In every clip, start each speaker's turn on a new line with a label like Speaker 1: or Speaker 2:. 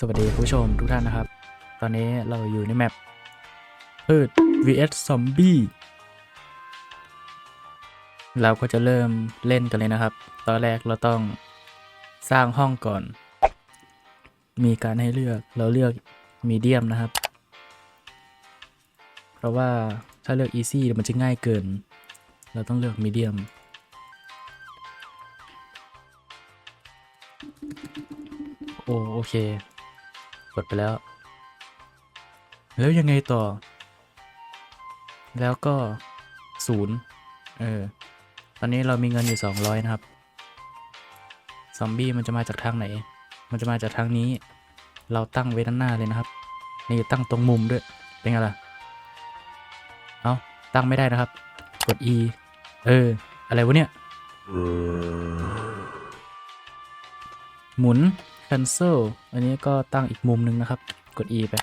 Speaker 1: สวัสดีคุณผู้ชมทุกท่านนะครับ ตอนนี้เราอยู่ในแมปพืช vs ซอมบี้เราก็จะเริ่มเล่นกันเลยนะครับ ตอนแรกเราต้องสร้างห้องก่อน มีการให้เลือกเราเลือกมีเดียมนะครับ เพราะว่าถ้าเลือก easy เดี๋ยวมันจะง่ายเกิน เราต้องเลือกมีเดียมโอโอเค กดไปแล้ว แล้วยังไงต่อ แล้วก็ศูนย์เออ ตอนนี้เรามีเงินอยู่ 200 นะครับ ซอมบี้มันจะมาจากทางไหน มันจะมาจากทางนี้ เราตั้งไว้ด้านหน้าเลยนะครับ นี่ตั้งตรงมุมด้วย เป็นไงล่ะ เอาตั้งไม่ได้นะครับ กด E เออ อะไรวะเนี่ย หมุน cancel อันนี้ก็ตั้งอีกมุมหนึ่งนะครับ กด E ไป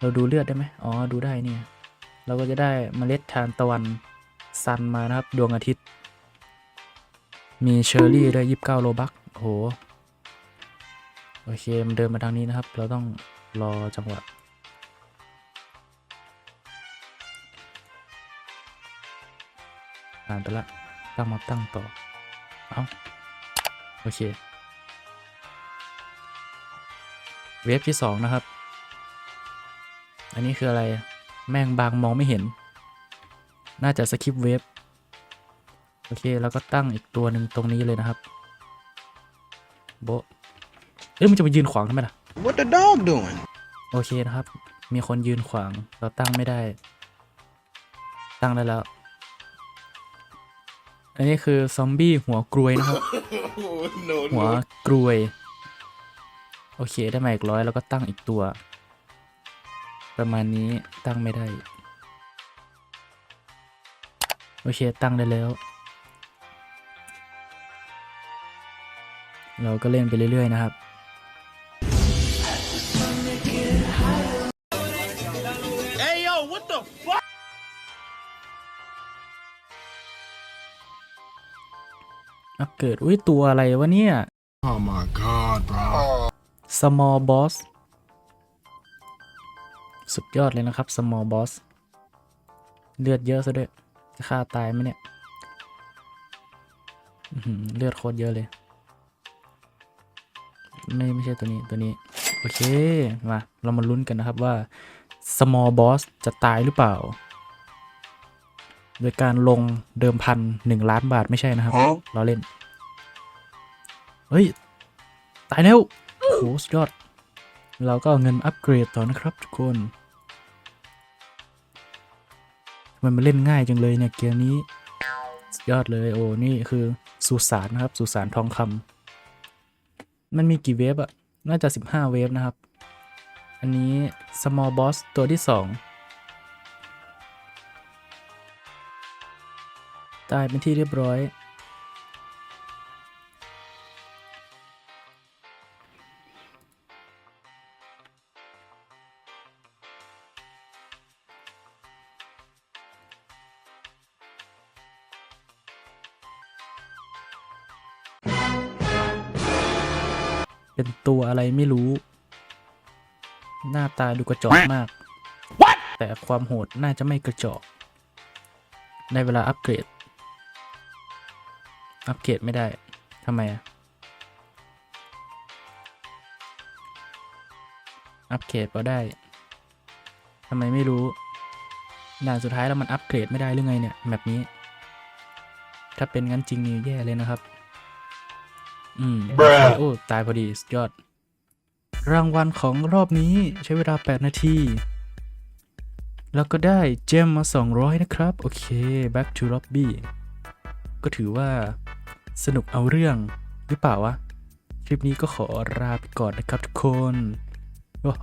Speaker 1: เราดูเลือดได้ไหมอ๋อ ดูได้เนี่ย เราก็จะได้เมล็ดทานตะวันซันมานะครับ ดวงอาทิตย์ มีเชอร์รี่ด้วยยี่สิบเก้าโลบักโอ้โห โอเค มันเดินมาทางนี้นะครับ เราต้องรอจังหวะผ่านไปละ ตั้งมาตั้งต่อ เอ้า โอเค เวฟที่สองนะครับ อันนี้คืออะไร แม่งบางมองไม่เห็น น่าจะสคิปเวฟ โอเค แล้วก็ตั้งอีกตัวหนึ่งตรงนี้เลยนะครับ โบะเอ้ยมันจะมายืนขวางทำไมล่ะ
Speaker 2: What the dog doing?
Speaker 1: โอเคนะครับ มีคนยืนขวาง เราตั้งไม่ได้ ตั้งได้แล้ว อันนี้คือซอมบี้หัวกรวยนะครับ
Speaker 2: no,
Speaker 1: หัวกรวย โอเคได้มาอีกร้อยแล้วก็ตั้งอีกตัว ประมาณนี้ตั้งไม่ได้ โอเคตั้งได้แล้ว เราก็เล่นไปเรื่อย ๆ นะครับ
Speaker 2: Hey yo, what the fuck?
Speaker 1: อะเกิด อุ้ย ตัวอะไรวะเนี่ย
Speaker 3: Oh my god, bro.
Speaker 1: Small boss สุดยอดเลยนะครับ small boss เลือดเยอะซะด้วยจะฆ่าตายไหมเนี่ยอื้อหือเลือดโคตรเยอะเลย ไม่ไม่ใช่ตัวนี้ตัวนี้ โอเค มา เรามาลุ้นกันนะครับว่า small boss จะตายหรือเปล่า โดยการลงเดิมพันหนึ่งล้านบาทไม่ใช่นะครับ
Speaker 3: Huh?
Speaker 1: เราเล่น เฮ้ย ตายแล้ว โหสุดยอด เราก็เอาเงินอัปเกรดต่อนะครับทุกคนทำไมมันเล่นง่ายจังเลยเนี่ยเกมนี้สุดยอดเลยโอ้นี่คือสุสานนะครับสุสานทองคำมันมีกี่เวฟอะน่าจะ 15 เวฟนะครับ อันนี้ small boss ตัวที่ 2 ตายเป็นที่เรียบร้อย เป็นตัวอะไรไม่รู้ หน้าตาดูกระจอกมากแต่ความโหดน่าจะไม่กระจอกในเวลาอัปเกรด อัปเกรดไม่ได้ทำไมอะอัปเกรดพอได้ทำไมไม่รู้ด่านสุดท้ายแล้วมันอัปเกรดไม่ได้หรือไงเนี่ยแบบนี้ ถ้าเป็นงั้นจริงนี่แย่เลยนะครับ อืม
Speaker 3: Bruh
Speaker 1: โอ้ ตายพอดีสุดยอด รางวัลของรอบนี้ใช้เวลา 8 นาที แล้วก็ได้เจมมา 200 นะครับ โอเค back to lobby ก็ถือว่าสนุกเอาเรื่องหรือเปล่าวะ คลิปนี้ก็ขอลาไปก่อนนะครับทุกคนว้าว